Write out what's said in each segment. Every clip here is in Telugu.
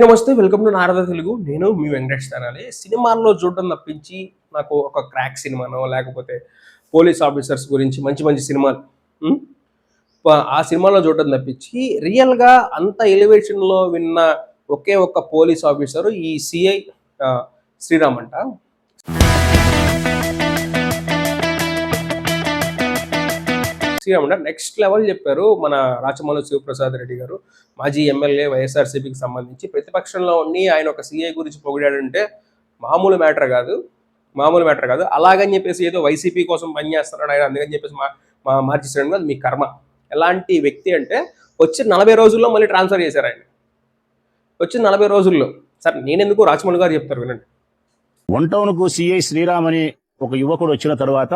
నమస్తే వెల్కమ్ టు నారద తెలుగు. నేను మీ వెంకటేష్ తనాలి. సినిమాల్లో చూడడం తప్పించి నాకు ఒక క్రాక్ సినిమానో లేకపోతే పోలీస్ ఆఫీసర్స్ గురించి మంచి మంచి సినిమాలు ఆ సినిమాలో చూడడం తప్పించి రియల్గా అంత ఎలివేషన్లో విన్న ఒకే ఒక్క పోలీస్ ఆఫీసరు ఈ సిఐ శ్రీరామ్ అంట. సీఎం నెక్స్ట్ లెవెల్ చెప్పారు మన రాచమల్లు శివప్రసాద్ రెడ్డి గారు. మాజీ ఎమ్మెల్యే వైఎస్ఆర్సీపీకి సంబంధించి ప్రతిపక్షంలో ఉండి ఆయన ఒక సీఏ గురించి పొగిడాడంటే మామూలు మ్యాటర్ కాదు. మామూలు మ్యాటర్ కాదు. అలాగని చెప్పేసి ఏదో వైసీపీ కోసం పనిచేస్తున్నాడు ఆయన. అందుకని చెప్పేసి మా మా మార్చేసాడు కాదు మీ కర్మ. ఎలాంటి వ్యక్తి అంటే వచ్చి నలభై రోజుల్లో మళ్ళీ ట్రాన్స్ఫర్ చేశారు ఆయన. వచ్చి నలభై రోజుల్లో. సార్ నేనెందుకు రాచమల్లి గారు చెప్తారు వినండి. వన్ టౌన్కు సిఐ శ్రీరామ్ అని ఒక యువకుడు వచ్చిన తర్వాత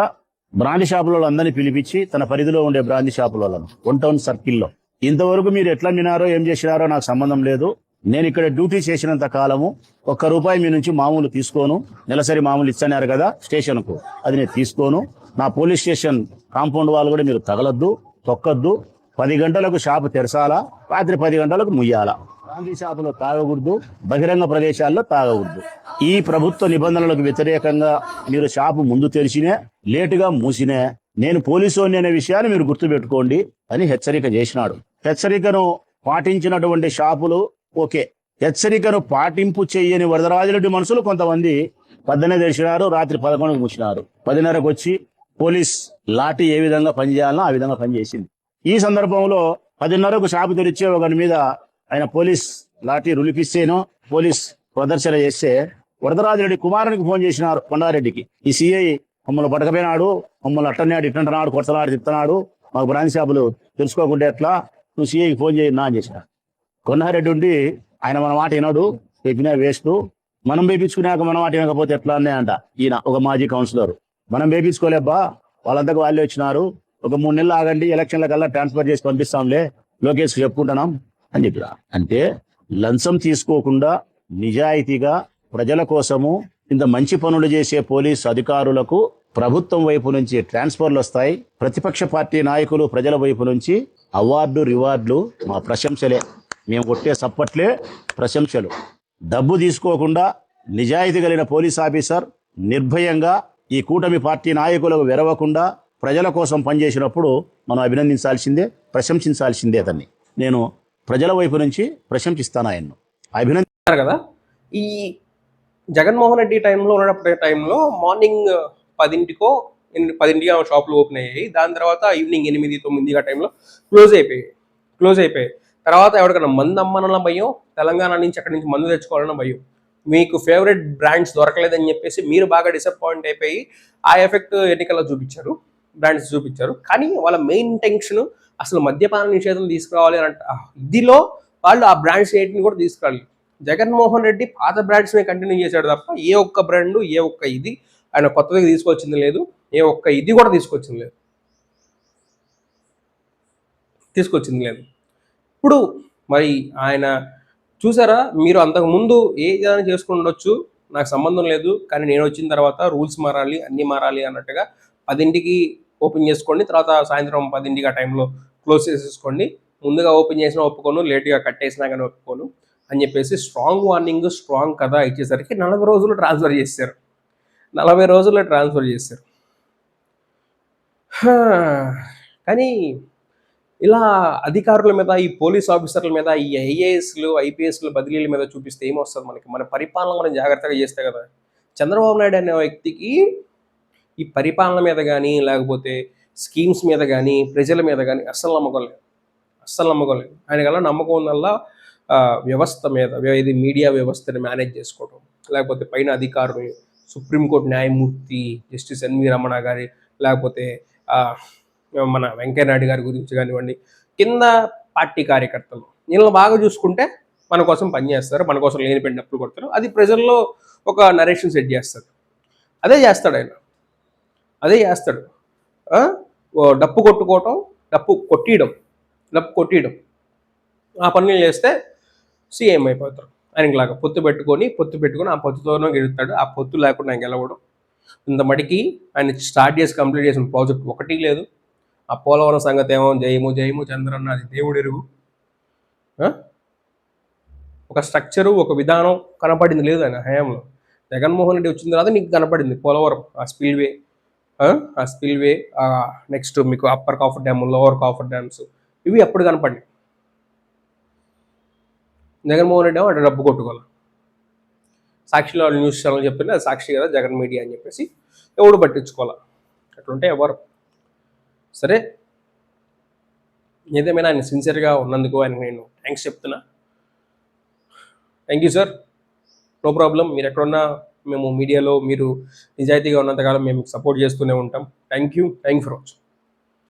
బ్రాండ్ షాపులలో అందరినీ పిలిపించి తన పరిధిలో ఉండే బ్రాంతి షాపులలో వన్ టౌన్ సర్కిల్లో ఇంతవరకు మీరు ఎట్లా మినారో ఏం చేసినారో నాకు సంబంధం లేదు. నేను ఇక్కడ డ్యూటీ చేసినంత కాలము ఒక్క రూపాయి మీ నుంచి మామూలు తీసుకోను. నెలసరి మామూలు ఇచ్చన్నారు కదా స్టేషన్కు. అది నేను తీసుకోను. నా పోలీస్ స్టేషన్ కాంపౌండ్ వాళ్ళు కూడా మీరు తగలొద్దు తొక్కద్దు. పది గంటలకు షాపు తెరసాలా రాత్రి పది గంటలకు ముయ్యాలా. గాంధీ షాపులో తాగకూడదు బహిరంగ ప్రదేశాల్లో తాగకూడదు. ఈ ప్రభుత్వ నిబంధనలకు వ్యతిరేకంగా మీరు షాపు ముందు తెరిచినే లేటుగా మూసినే నేను పోలీసు అనే విషయాన్ని మీరు గుర్తుపెట్టుకోండి అని హెచ్చరిక చేసినాడు. హెచ్చరికను పాటించినటువంటి షాపులు ఓకే. హెచ్చరికను పాటింపు చేయని వరదరాజులటి మనుషులు కొంతమంది పద్దెనే తెరిచినారు రాత్రి పదకొండుకు మూసినారు. పదిన్నరకు వచ్చి పోలీస్ లాఠీ ఏ విధంగా పనిచేయాలనో ఆ విధంగా పనిచేసింది. ఈ సందర్భంలో పదిన్నరకు షాపు తెరిచే ఒకరి మీద ఆయన పోలీస్ లాఠీ రులిపిస్తేనో పోలీస్ ప్రదర్శన చేస్తే వరదరాజరెడ్డి కుమారునికి ఫోన్ చేసినారు కొండారెడ్డికి. ఈ సిఐ మమ్మల్ని పడకపోయినాడు మమ్మల్ని అట్టన్నాడు ఇట్టంటున్నాడు కొడతనాడు చెప్తున్నాడు మాకు బ్రాంచ్ షాపులు తెలుసుకోకుండా ఎట్లా? నువ్వు సిఐకి ఫోన్ చేయి నా అని చేసిన. కొండారెడ్డి ఉండి ఆయన మన మాట వినడు చెప్పినా వేస్ట్. మనం వేపించుకున్నాక మన మాట వినకపోతే ఎట్లా అనే అంట ఈయన ఒక మాజీ కౌన్సిలర్. మనం వేపించుకోలేబ్బా వాళ్ళంతకు వాళ్ళే వచ్చినారు ఒక మూడు నెలలు ఆగండి ఎలక్షన్ల కల్లా ట్రాన్స్ఫర్ చేసి పంపిస్తాంలే. లోకేష్ చెప్పుకుంటున్నాం. అని చెప్పిన. అంటే లంచం తీసుకోకుండా నిజాయితీగా ప్రజల కోసము ఇంత మంచి పనులు చేసే పోలీస్ అధికారులకు ప్రభుత్వం వైపు నుంచి ట్రాన్స్ఫర్లు వస్తాయి. ప్రతిపక్ష పార్టీ నాయకులు ప్రజల వైపు నుంచి అవార్డు రివార్డులు మా ప్రశంసలే. మేము కొట్టే సప్పట్లే ప్రశంసలు. డబ్బు తీసుకోకుండా నిజాయితీ కలిగిన పోలీస్ ఆఫీసర్ నిర్భయంగా ఈ కూటమి పార్టీ నాయకులకు వెరవకుండా ప్రజల కోసం పనిచేసినప్పుడు మనం అభినందించాల్సిందే ప్రశంసించాల్సిందే అతన్ని. నేను ప్రజల వైపు నుంచి ప్రశంసిస్తాను ఆయన్ను. అభినందిస్తారు కదా ఈ జగన్మోహన్ రెడ్డి టైంలో ఉన్నప్పుడు టైంలో మార్నింగ్ పదింటికో పదింటికి ఆ షాపులు ఓపెన్ అయ్యాయి. దాని తర్వాత ఈవినింగ్ ఎనిమిది తొమ్మిది ఆ టైంలో క్లోజ్ అయిపోయాయి క్లోజ్ అయిపోయాయి తర్వాత ఎవరికైనా మందు అమ్మనన్న భయం తెలంగాణ నుంచి అక్కడి నుంచి మందు తెచ్చుకోవాలన్న భయం. మీకు ఫేవరెట్ బ్రాండ్స్ దొరకలేదని చెప్పేసి మీరు బాగా డిసప్పాయింట్ అయిపోయి ఆ ఎఫెక్ట్ ఎన్నికల్లో చూపించారు బ్రాండ్స్ చూపించారు. కానీ వాళ్ళ మెయిన్ ఇంటెన్షన్ అసలు మద్యపాన నిషేధం తీసుకురావాలి అని అంట. ఇదిలో వాళ్ళు ఆ బ్రాండ్స్ ఏంటిని కూడా తీసుకురాలి. జగన్మోహన్ రెడ్డి పాత బ్రాండ్స్ని కంటిన్యూ చేశాడు తప్ప ఏ ఒక్క బ్రాండ్ ఏ ఒక్క ఇది ఆయన కొత్తగా తీసుకొచ్చింది లేదు. ఏ ఒక్క ఇది కూడా తీసుకొచ్చింది లేదు. తీసుకొచ్చింది లేదు. ఇప్పుడు మరి ఆయన చూసారా? మీరు అంతకు ముందు ఏ విధానం చేసుకుని ఉండొచ్చు? నాకు సంబంధం లేదు. కానీ నేను వచ్చిన తర్వాత రూల్స్ మారాలి అన్నీ మారాలి అన్నట్టుగా పదింటికి ఓపెన్ చేసుకోండి. తర్వాత సాయంత్రం పదింటికి ఆ టైంలో క్లోజ్ చేసేసుకోండి. ముందుగా ఓపెన్ చేసినా ఒప్పుకోను లేట్గా కట్టేసినా కానీ ఒప్పుకోను అని చెప్పేసి స్ట్రాంగ్ వార్నింగ్ స్ట్రాంగ్ కథ ఇచ్చేసరికి నలభై రోజులు ట్రాన్స్ఫర్ చేశారు. నలభై రోజుల్లో ట్రాన్స్ఫర్ చేశారు. కానీ ఇలా అధికారుల మీద ఈ పోలీస్ ఆఫీసర్ల మీద ఈ ఐఏఎస్లు ఐపీఎస్లు బదిలీల మీద చూపిస్తే ఏమొస్తుంది మనకి? మన పరిపాలన మనం జాగ్రత్తగా చేస్తే కదా? చంద్రబాబు నాయుడు అనే వ్యక్తికి ఈ పరిపాలన మీద కానీ లేకపోతే స్కీమ్స్ మీద కానీ ప్రజల మీద కానీ అస్సలు నమ్మకం లేదు. అస్సలు నమ్మకం లేదు. ఆయన గల నమ్మకం ఉందల్లా వ్యవస్థ మీద ఇది మీడియా వ్యవస్థని మేనేజ్ చేసుకోవడం లేకపోతే పైన అధికారులు సుప్రీంకోర్టు న్యాయమూర్తి జస్టిస్ ఎన్వి రమణ గారి లేకపోతే మన వెంకయ్యనాయుడు గారి గురించి కానివ్వండి కింద పార్టీ కార్యకర్తలు. వీళ్ళని బాగా చూసుకుంటే మన కోసం పనిచేస్తారు మన కోసం లేని పెట్టినప్పుడు కొడతారు. అది ప్రజల్లో ఒక నరేషన్ సెట్ చేస్తారు. అదే చేస్తాడు ఆయన. అదే చేస్తాడు. డప్పు కొట్టుకోవటం డప్పు కొట్టియడం డప్పు కొట్టియడం. ఆ పనులు చేస్తే సీఎం అయిపోతారు ఆయనకి లాగా పొత్తు పెట్టుకొని పొత్తు పెట్టుకొని ఆ పొత్తుతోనే గెలుస్తాడు. ఆ పొత్తు లేకుండా ఆయన గెలవడం. ఇంత మటుకి ఆయన స్టార్ట్ చేసి కంప్లీట్ చేసిన ప్రాజెక్ట్ ఒకటి లేదు. ఆ పోలవరం సంగతి ఏమో జయము జయము చంద్రన్న అది దేవుడు ఎరుగు. ఒక స్ట్రక్చరు ఒక విధానం కనపడింది లేదు ఆయన హయాంలో. జగన్మోహన్ రెడ్డి వచ్చిన తర్వాత నీకు కనపడింది పోలవరం ఆ స్పీడ్వే. ఆ? స్పిల్వే నెక్స్ట్ మీకు upper coffer dam lower copper dams ఇవి అప్పుడు కనపడి జగన్మోహన్ రెడ్డి అంటే డబ్బు కొట్టుకోవాలి సాక్షిలో న్యూస్ ఛానల్ చెప్పింది అది సాక్షి కదా జగన్ మీడియా అని చెప్పేసి ఎవడు పట్టించుకోవాలి అట్లుంటే ఎవరు? సరే. ఏదేమైనా ఆయన సిన్సియర్గా ఉన్నందుకు ఆయన నేను థ్యాంక్స్ చెప్తున్నా. Thank you sir. No problem. మీరు ఎక్కడున్నా మేము మీడియాలో మీరు నిజాయితీగా ఉన్నంతకాలం మేము సపోర్ట్ చేస్తూనే ఉంటాం. Thank you thank for watching